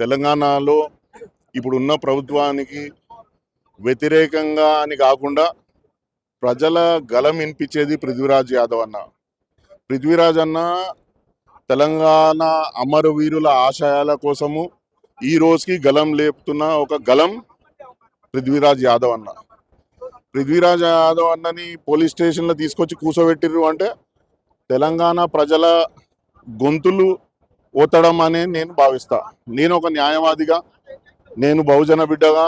తెలంగాణలో ఇప్పుడున్న ప్రభుత్వానికి వ్యతిరేకంగా అని కాకుండా ప్రజల గలం వినిపించేది పృథ్వీరాజ్ యాదవ్ అన్న. పృథ్వీరాజ్ అన్న తెలంగాణ అమరవీరుల ఆశయాల కోసము ఈ రోజుకి గలం లేపుతున్న ఒక గలం పృథ్వీరాజ్ యాదవ్ అన్న. పృథ్వీరాజ్ యాదవ్ అన్నని పోలీస్ స్టేషన్లో తీసుకొచ్చి కూర్చోబెట్టిర్రు అంటే తెలంగాణ ప్రజల గొంతులు ఓతడం అని నేను భావిస్తా. నేను ఒక న్యాయవాదిగా నేను బహుజన బిడ్డగా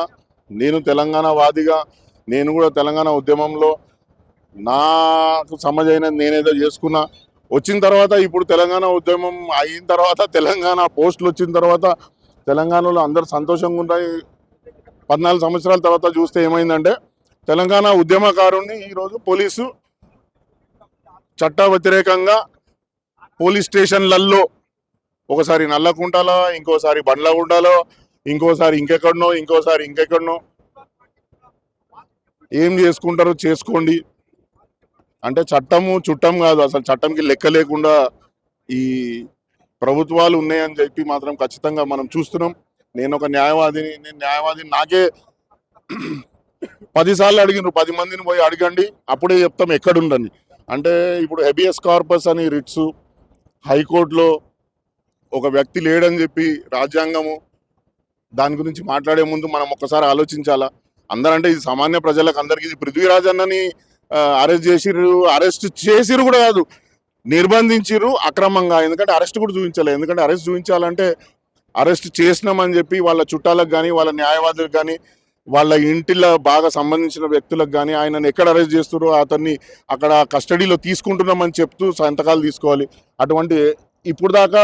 నేను తెలంగాణ వాదిగా నేను కూడా తెలంగాణ ఉద్యమంలో నాకు సమజైనది నేనేదో చేసుకున్నా. వచ్చిన తర్వాత ఇప్పుడు తెలంగాణ ఉద్యమం అయిన తర్వాత తెలంగాణ పోస్టులు వచ్చిన తర్వాత తెలంగాణలో అందరు సంతోషంగా ఉంటాయి పద్నాలుగు సంవత్సరాల తర్వాత చూస్తే ఏమైందంటే తెలంగాణ ఉద్యమకారుణ్ణి ఈరోజు పోలీసు చట్ట వ్యతిరేకంగా పోలీస్ స్టేషన్లల్లో ఒకసారి నల్లకుంటలో ఇంకోసారి బండ్లగుంటలో ఇంకోసారి ఇంకెక్కడనో ఇంకోసారి ఇంకెక్కడనో. ఏం చేసుకుంటారో చేసుకోండి. అంటే చట్టము చుట్టం కాదు అసలు చట్టంకి లెక్క లేకుండా ఈ ప్రభుత్వాలు ఉన్నాయని చెప్పి మాత్రం ఖచ్చితంగా మనం చూస్తున్నాం. నేను ఒక న్యాయవాదిని నేను న్యాయవాదిని నాకే పదిసార్లు అడిగినారు పది మందిని పోయి అడగండి అప్పుడే చెప్తాం ఎక్కడుండని అంటే ఇప్పుడు హెబియస్ కార్పస్ అని రిట్స్ హైకోర్టులో ఒక వ్యక్తి లేడని చెప్పి రాజ్యాంగము దాని గురించి మాట్లాడే ముందు మనం ఒక్కసారి ఆలోచించాలా? అందరంటే ఇది సామాన్య ప్రజలకు అందరికీ ఇది పృథ్వీరాజ్ అన్నని అరెస్ట్ చేసిర్రు అరెస్ట్ చేసిరు కూడా కాదు. నిర్బంధించిర్రు అక్రమంగా. ఎందుకంటే అరెస్ట్ కూడా చూపించలేదు ఎందుకంటే అరెస్ట్ చూపించాలంటే అరెస్ట్ చేసినామని చెప్పి వాళ్ళ చుట్టాలకు కానీ వాళ్ళ న్యాయవాదులకు కానీ వాళ్ళ ఇంటిలో బాగా సంబంధించిన వ్యక్తులకు కానీ ఆయనను ఎక్కడ అరెస్ట్ చేస్తారో అతన్ని అక్కడ కస్టడీలో తీసుకుంటున్నామని చెప్తూ సంతకాలు తీసుకోవాలి. అటువంటి ఇప్పుడు దాకా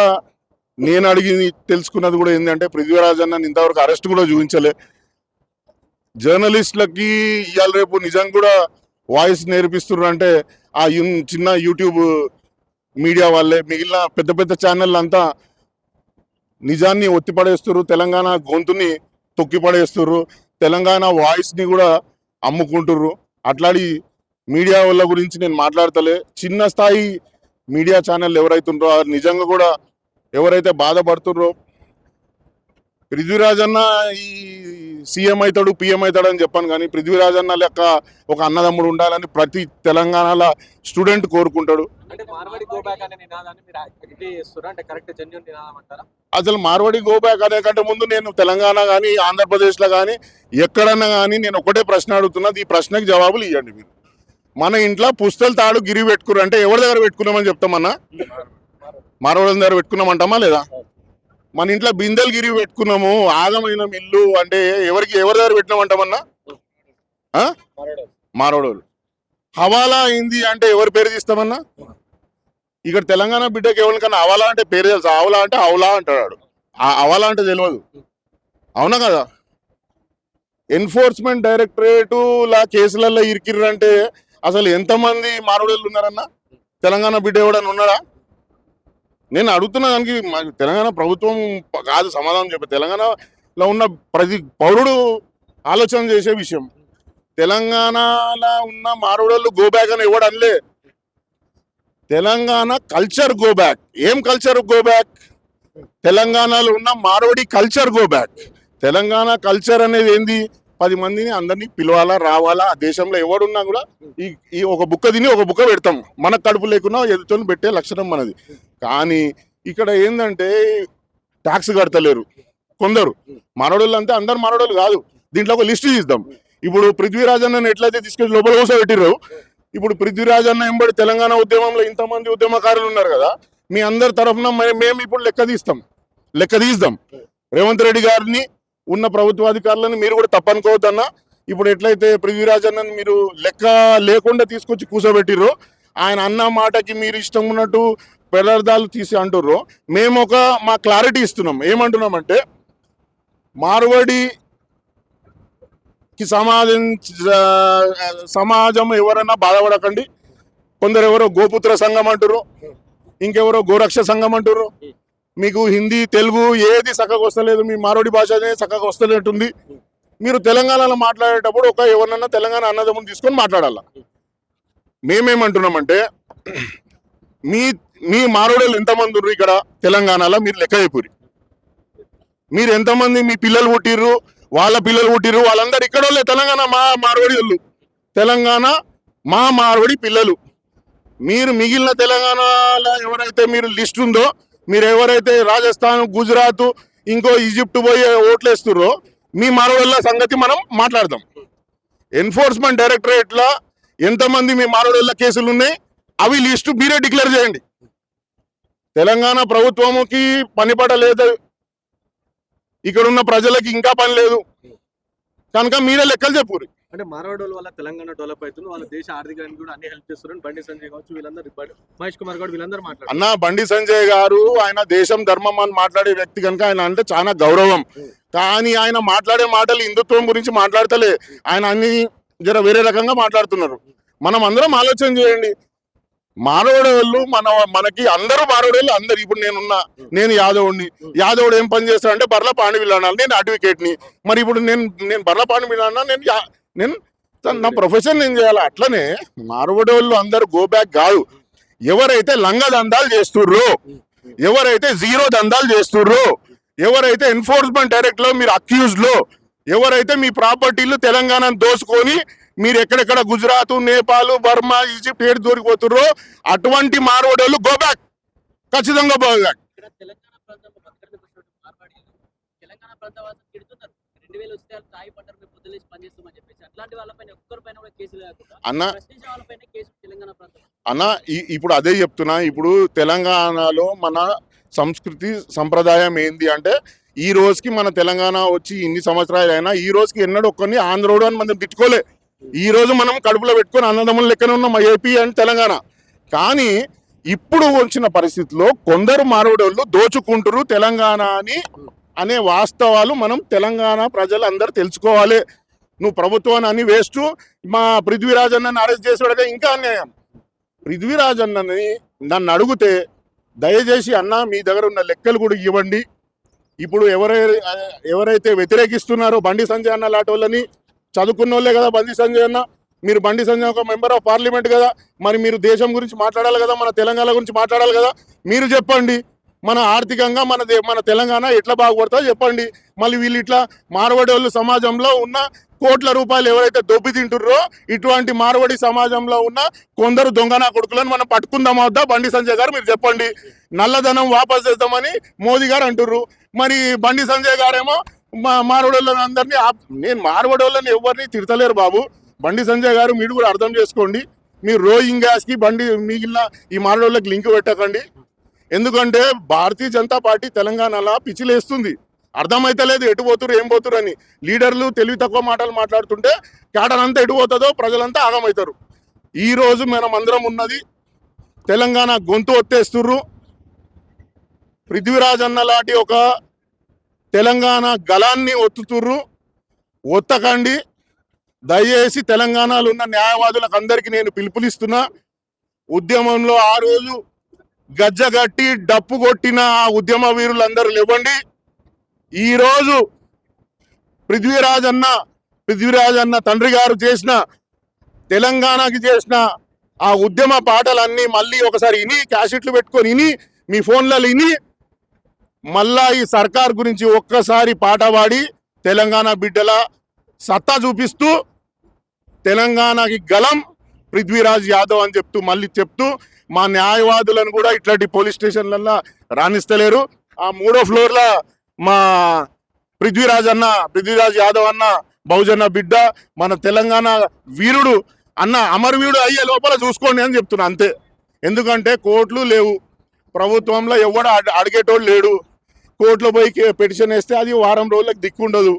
నేను అడిగి తెలుసుకున్నది కూడా ఏంటంటే పృథ్వీరాజ్ అన్న ఇంతవరకు అరెస్ట్ కూడా చూపించలే. జర్నలిస్టులకి ఇవాళ రేపు నిజం కూడా వాయిస్ నేర్పిస్తున్నారు అంటే ఆ చిన్న యూట్యూబ్ మీడియా వాళ్ళే మిగిలిన పెద్ద పెద్ద ఛానళ్ళు అంతా నిజాన్ని ఒత్తిపడేస్తున్నారు తెలంగాణ గొంతుని తొక్కిపడేస్తున్నారు తెలంగాణ వాయిస్ని కూడా అమ్ముకుంటుర్రు. అట్లాడి మీడియా వాళ్ళ గురించి నేను మాట్లాడతలే. చిన్న స్థాయి మీడియా ఛానల్ ఎవరైతుండ్రో నిజంగా కూడా ఎవరైతే బాధపడుతుర్రో పృథ్వీరాజ్ అన్న ఈ సీఎం అవుతాడు పిఎం అవుతాడు అని చెప్పాను కానీ పృథ్వీరాజ్ అన్న లెక్క ఒక అన్నదమ్ముడు ఉండాలని ప్రతి తెలంగాణలో స్టూడెంట్ కోరుకుంటాడు. అసలు మార్వాడి గో బ్యాక్ అనే కంటే ముందు నేను తెలంగాణ కానీ ఆంధ్రప్రదేశ్లో కానీ ఎక్కడన్నా కానీ నేను ఒకటే ప్రశ్న అడుగుతున్నది ఈ ప్రశ్నకి జవాబులు ఇవ్వండి మీరు. మన ఇంట్లో పుస్తల తాడు గిరి పెట్టుకురు అంటే ఎవరి దగ్గర పెట్టుకున్నామని చెప్తామన్నా మార్వాడి దగ్గర పెట్టుకున్నామంటామా లేదా? మన ఇంట్లో బిందెలగిరి పెట్టుకున్నాము ఆగమైన ఇల్లు అంటే ఎవరికి ఎవరి దగ్గర పెట్టినామంటామన్నా? మారోడోలు హవాలా అయింది అంటే ఎవరి పేరు తీస్తామన్నా? ఇక్కడ తెలంగాణ బిడ్డకి ఎవరికన్నా అవలా అంటే పేరు తెలుసు? అవలా అంటే అవలా అంటాడు. ఆ అవలా అంటే తెలియదు. అవునా కదా? ఎన్ఫోర్స్మెంట్ డైరెక్టరేటు లా కేసులలో ఇరికిర్రంటే అసలు ఎంతమంది మారోడోళ్ళు ఉన్నారన్నా? తెలంగాణ బిడ్డ ఎవడన్నా ఉన్నాడా? నేను అడుగుతున్నా దానికి మా తెలంగాణ ప్రభుత్వం కాదు సమాధానం చెప్పే తెలంగాణలో ఉన్న ప్రతి పౌరుడు ఆలోచన చేసే విషయం. తెలంగాణలో ఉన్న మారోడోళ్ళు గో బ్యాక్ అని ఎవడు అనలే. తెలంగాణ కల్చర్ గో బ్యాక్ ఏం కల్చర్ గో బ్యాక్ తెలంగాణలో ఉన్న మారోడి culture go back Telangana culture అనేది ఏంది? పది మందిని అందరినీ పిలవాలా రావాలా ఆ దేశంలో ఎవడున్నా కూడా ఈ ఈ ఒక బుక్క తిని ఒక బుక్క పెడతాం. మన కడుపు లేకున్నా ఎదుటోని పెట్టే లక్షణం మనది. కానీ ఇక్కడ ఏంటంటే ట్యాక్స్ కడతలేరు. కొందరు మనోడోళ్ళు అంతే అందరు మనోడోళ్ళు కాదు. దీంట్లో ఒక లిస్ట్ తీద్దాం. ఇప్పుడు పృథ్వీరాజ్ అన్న ఎట్లయితే తీసుకెళ్ళి లోపల కోసం పెట్టిర్రు ఇప్పుడు పృథ్వీరాజ్ అన్న ఎంబడి తెలంగాణ ఉద్యమంలో ఇంతమంది ఉద్యమకారులు ఉన్నారు కదా మీ అందరి తరఫున మే- మేము ఇప్పుడు లెక్క తీస్తాం. లెక్క తీద్దాం. రేవంత్ రెడ్డి గారిని ఉన్న ప్రభుత్వాధికారులను మీరు కూడా తప్పనుకోవద్దన్నా. ఇప్పుడు ఎట్లయితే పృథ్వీరాజ్ అన్నని మీరు లెక్క లేకుండా తీసుకొచ్చి కూర్చోబెట్టిర్రు ఆయన అన్న మాటకి మీరు ఇష్టం ఉన్నట్టు పెడార్థాలు తీసి అంటుర్రు మేము ఒక మా క్లారిటీ ఇస్తున్నాం. ఏమంటున్నామంటే మార్వడికి సమాజం సమాజం ఎవరన్నా బాధపడకండి. కొందరు ఎవరో గోపుత్ర సంఘం అంటురు ఇంకెవరో గోరక్ష సంఘం అంటారు మీకు హిందీ తెలుగు ఏది చక్కగా వస్తలేదు మీ మారోడి భాష అనేది చక్కగా వస్తలేటుంది మీరు తెలంగాణలో మాట్లాడేటప్పుడు ఒక ఎవరినన్నా తెలంగాణ అన్నదమ్ముని తీసుకొని మాట్లాడాల. మేమేమంటున్నామంటే మీ మీ మారోడలు ఎంతమంది ఉన్నారు ఇక్కడ తెలంగాణలో? మీరు లెక్క చెప్పురి మీరు ఎంతమంది మీ పిల్లలు పుట్టిర్రు? వాళ్ళ పిల్లలు పుట్టిర్రు? వాళ్ళందరూ ఇక్కడ వాళ్ళే తెలంగాణ మా మార్వడి వాళ్ళు తెలంగాణ మా మార్వడి పిల్లలు. మీరు మిగిలిన తెలంగాణలో ఎవరైతే మీరు లిస్ట్ ఉందో మీరు ఎవరైతే రాజస్థాన్ గుజరాత్ ఇంకో ఈజిప్ట్ పోయి ఓట్లేస్తుర్రో మీ మార్వడిల సంగతి మనం మాట్లాడదాం. ఎన్ఫోర్స్మెంట్ డైరెక్టరేట్లో ఎంతమంది మీ మార్వడిల కేసులు ఉన్నాయి అవి లిస్టు మీరే డిక్లేర్ చేయండి. తెలంగాణ ప్రభుత్వముకి పని పడలేదు ఇక్కడున్న ప్రజలకి ఇంకా పని లేదు. కనుక మీరే లెక్కలు చెప్పుర్రి. అంటే మార్వాడోళ్ళ వల్ల తెలంగాణ డెవలప్ అవుతుంది. వాళ్ళ దేశ ఆర్థికానికి కూడా అన్ని హెల్ప్ చేస్తున్నారు. బండి సంజయ్ కావచ్చు వీళ్ళందరూ మహేష్ కుమార్ గౌడ్ వీళ్ళందరూ మాట్లాడారు. అన్న బండి సంజయ్ గారు ఆయన దేశం ధర్మం అని మాట్లాడే వ్యక్తి కనుక ఆయన అంటే చాలా గౌరవం. కానీ ఆయన మాట్లాడే మాటలు హిందుత్వం గురించి మాట్లాడతలే. ఆయన అన్ని జర వేరే రకంగా మాట్లాడుతున్నారు. మనం అందరం ఆలోచన చేయండి. మానవుడు మన మనకి అందరూ మానవుడు అందరు. ఇప్పుడు నేనున్నా నేను యాదవుడిని. యాదవుడు ఏం పని చేస్తాడంటే బర్ల పాణి విలానాలు. నేను అడ్వకేట్ని మరి ఇప్పుడు నేను నేను బర్ల పాణి విలానా నేను నేను నా ప్రొఫెషన్ నేను చేయాలి? అట్లనే మారవడోళ్ళు అందరు గో బ్యాక్ కాదు. ఎవరైతే లంగ దందాలు చేస్తుర్రో ఎవరైతే జీరో దందాలు చేస్తుర్రో ఎవరైతే ఎన్ఫోర్స్మెంట్ డైరెక్ట్లో మీరు అక్యూజ్లో ఎవరైతే మీ ప్రాపర్టీలు తెలంగాణను దోసుకొని మీరు ఎక్కడెక్కడ గుజరాత్ నేపాల్ బర్మా ఈజిప్ట్ ఏడు దూరిపోతుర్రో అటువంటి మారవడోళ్ళు గో బ్యాక్ ఖచ్చితంగా గో బ్యాక్ ఇక్కడ తెలంగాణ ప్రాంతంలో బతకడానికి వచ్చినటువంటి మార్వాడీలు తెలంగాణ ప్రాంత వాసులు తిడుతున్నారు. రెండు వేలు వస్తే వాళ్ళు తాయి పడ్డారు మేము పొద్దులేసి పనిచేస్తామని చెప్పేసి. అట్లాంటి వాళ్ళపైన ఒక్కరిపైన కూడా కేసులు కాకుండా అన్న అన్న ఇప్పుడు అదే చెప్తున్నా ఇప్పుడు తెలంగాణలో మన సంస్కృతి సంప్రదాయం ఏంది అంటే ఈ రోజుకి మన తెలంగాణ వచ్చి ఇన్ని సంవత్సరాలు అయినా ఈ రోజుకి ఎన్నడూ ఒక్కరిని ఆంధ్రోడు అని మనం తిట్టుకోలే. ఈ రోజు మనం కడుపులో పెట్టుకొని అన్నదమ్ముల లెక్కన ఉన్న మా ఏపీ అండ్ తెలంగాణ. కానీ ఇప్పుడు వచ్చిన పరిస్థితిలో కొందరు మారవడోళ్ళు దోచుకుంటారు తెలంగాణ అని అనే వాస్తవాలు మనం తెలంగాణ ప్రజలు అందరు తెలుసుకోవాలి. నువ్వు ప్రభుత్వాన్ని అని వేస్ట్ మా పృథ్వీరాజ్ అన్నని అరెస్ట్ చేసేవాడే ఇంకా అన్యాయం. పృథ్వీరాజ్ అన్నని నన్ను అడిగితే దయచేసి అన్న మీ దగ్గర ఉన్న లెక్కలు కూడా ఇవ్వండి. ఇప్పుడు ఎవరై ఎవరైతే వ్యతిరేకిస్తున్నారో బండి సంజయ్ అన్న లాంటి వాళ్ళని చదువుకున్న వాళ్ళే కదా బండి సంజయ్ అన్న. మీరు బండి సంజయ్ ఒక మెంబర్ ఆఫ్ పార్లమెంట్ కదా. మరి మీరు దేశం గురించి మాట్లాడాలి కదా మన తెలంగాణ గురించి మాట్లాడాలి కదా. మీరు చెప్పండి. మన ఆర్థికంగా మన దే- మన తెలంగాణ ఎట్లా బాగుపడుతుందో చెప్పండి. మళ్ళీ వీళ్ళు ఇట్లా మార్వాడి వాళ్ళు సమాజంలో ఉన్న కోట్ల రూపాయలు ఎవరైతే దొబ్బి తింటుర్రో ఇటువంటి మార్వడి సమాజంలో ఉన్న కొందరు దొంగనా కొడుకులను మనం పట్టుకుందాం వద్దా బండి సంజయ్ గారు మీరు చెప్పండి. నల్లధనం వాపస్ చేద్దామని మోదీ గారు అంటుర్రు. మరి బండి సంజయ్ గారేమో మా మార్వడోళ్ళని అందరినీ నేను మార్వడోళ్ళని ఎవరిని తిడతలేరు బాబు. బండి సంజయ్ గారు మీరు కూడా అర్థం చేసుకోండి. మీరు రోయింగ్ గ్యాస్కి బండి మిగిలిన ఈ మార్వడోళ్ళకి లింక్ పెట్టకండి. ఎందుకంటే భారతీయ జనతా పార్టీ తెలంగాణలో పిచ్చిలేస్తుంది. అర్థమైతలేదు ఎటు పోతురు ఏం పోతురు అని. లీడర్లు తెలివి తక్కువ మాటలు మాట్లాడుతుంటే క్యాడర్ అంతా ఎటు పోతుందో ప్రజలంతా ఆగమవుతారు ఈరోజు మనం అందరం ఉన్నది తెలంగాణ గొంతు ఒత్తేస్తుర్రు. పృథ్వీరాజ్ అన్న లాంటి ఒక తెలంగాణ గలాన్ని ఒత్తుతుర్రు ఒత్తకండి. దయచేసి తెలంగాణలో ఉన్న న్యాయవాదులకు అందరికీ నేను పిలుపునిస్తున్నా. ఉద్యమంలో ఆ రోజు గజ్జగట్టి డప్పు కొట్టిన ఆ ఉద్యమ వీరులందరూ లేవండి. ఈరోజు పృథ్వీరాజ్ అన్న పృథ్వీరాజ్ అన్న తండ్రి గారు చేసిన తెలంగాణకి చేసిన ఆ ఉద్యమ పాటలన్నీ మళ్ళీ ఒకసారి ఇని క్యాసెట్లు పెట్టుకొని ఇని మీ ఫోన్లలో ఇని మళ్ళా ఈ సర్కార్ గురించి ఒక్కసారి పాట పాడి తెలంగాణ బిడ్డల సత్తా చూపిస్తూ తెలంగాణకి గలం పృథ్వీరాజ్ యాదవ్ అని చెప్తూ మళ్ళీ చెప్తూ మా న్యాయవాదులను కూడా ఇట్లాంటి పోలీస్ స్టేషన్లల్లో రాణిస్తలేరు. ఆ మూడో ఫ్లోర్లో మా పృథ్వీరాజ్ అన్న పృథ్వీరాజ్ యాదవ్ అన్న బహుజన బిడ్డ మన తెలంగాణ వీరుడు అన్న అమరవీరుడు అయ్యే లోపల చూసుకోండి అని చెప్తున్నా అంతే. ఎందుకంటే కోర్టులు లేవు. ప్రభుత్వంలో ఎవడు అడిగేటోడు లేడు. కోర్టులో పోయి పెటిషన్ వేస్తే అది వారం రోజులకు దిక్కు ఉండదు.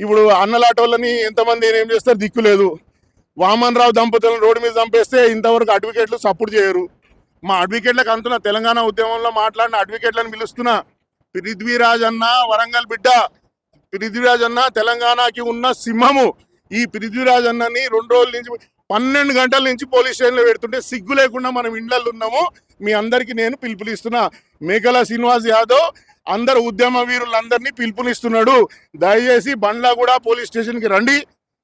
ఇప్పుడు అన్నలాటోళ్ళని ఎంతమంది ఏం చేస్తారు? దిక్కు లేదు. వామన్ రావు దంపతులను రోడ్డు మీద చంపేస్తే ఇంతవరకు అడ్వకేట్లు సపోర్ట్ చేయరు. మా అడ్వకేట్లకు అంటున్నా తెలంగాణ ఉద్యమంలో మాట్లాడిన అడ్వకేట్లను పిలుస్తున్నా పృథ్వీరాజ్ అన్న వరంగల్ బిడ్డ పృథ్వీరాజ్ అన్న తెలంగాణకి ఉన్న సింహము. ఈ పృథ్వీరాజ్ అన్నని రెండు రోజుల నుంచి పన్నెండు గంటల నుంచి పోలీస్ స్టేషన్లో పెడుతుంటే సిగ్గు లేకుండా మనం ఇండ్లలో ఉన్నాము. మీ అందరికి నేను పిలుపునిస్తున్నా. మేకల శ్రీనివాస్ యాదవ్ అందరు ఉద్యమ వీరులందరినీ పిలుపునిస్తున్నాడు. దయచేసి బండ్లా కూడా పోలీస్ స్టేషన్కి రండి.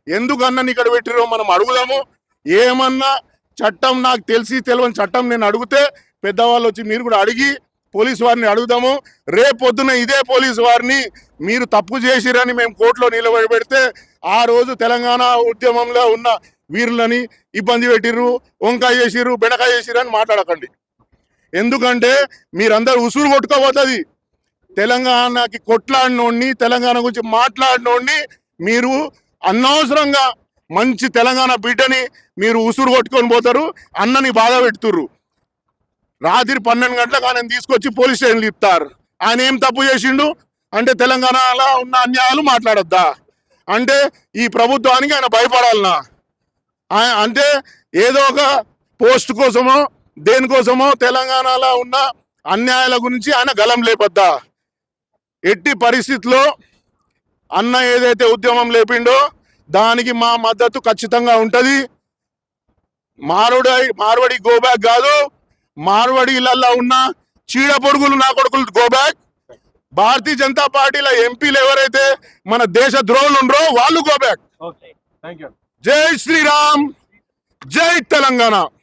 ఎందుకు ఇక్కడ పెట్టిరో మనం అడుగుదాము. ఏమన్నా చట్టం నాకు తెలిసి తెలియని చట్టం నేను అడిగితే పెద్దవాళ్ళు వచ్చి మీరు కూడా అడిగి పోలీసు వారిని అడుగుదాము. రేపు పొద్దున ఇదే పోలీసు వారిని మీరు తప్పు చేసిరని మేము కోర్టులో నిలబెడితే ఆ రోజు తెలంగాణ ఉద్యమంలో ఉన్న వీరులని ఇబ్బంది పెట్టిర్రు వంకాయ చేసిర్రు బెండకాయ చేసిర్రు అని మాట్లాడకండి. ఎందుకంటే మీరందరూ ఉసురు కొట్టుకోబోతుంది. తెలంగాణకి కొట్లాడినోడిని తెలంగాణ గురించి మాట్లాడినోడిని మీరు అనవసరంగా మంచి తెలంగాణ బిడ్డని మీరు ఉసురు కొట్టుకొని పోతారు అన్నని బాధ పెడుతుర్రు. రాత్రి పన్నెండు గంటలకు ఆయన తీసుకొచ్చి పోలీస్ స్టేషన్ ఇస్తారు ఆయన ఏం తప్పు చేసిండు? అంటే తెలంగాణలో ఉన్న అన్యాయాలు మాట్లాడొద్దా? అంటే ఈ ప్రభుత్వానికి ఆయన భయపడాలనా? అంటే ఏదో ఒక పోస్ట్ కోసమో దేనికోసమో తెలంగాణలో ఉన్న అన్యాయాల గురించి ఆయన గలం లేపద్దా? ఎట్టి పరిస్థితిలో అన్న ఏదైతే ఉద్యమం లేపిండో దానికి మా మద్దతు ఖచ్చితంగా ఉంటది. మారుడి మార్వడి గో బ్యాక్ కాదు మార్వడిలలో ఉన్న చీడ పొడుగులు నా కొడుకులు గో బ్యాక్. భారతీయ జనతా పార్టీల ఎంపీలు ఎవరైతే మన దేశ ద్రోహులు ఉండరో వాళ్ళు go back. Okay thank you జై శ్రీరామ్ జై తెలంగాణ.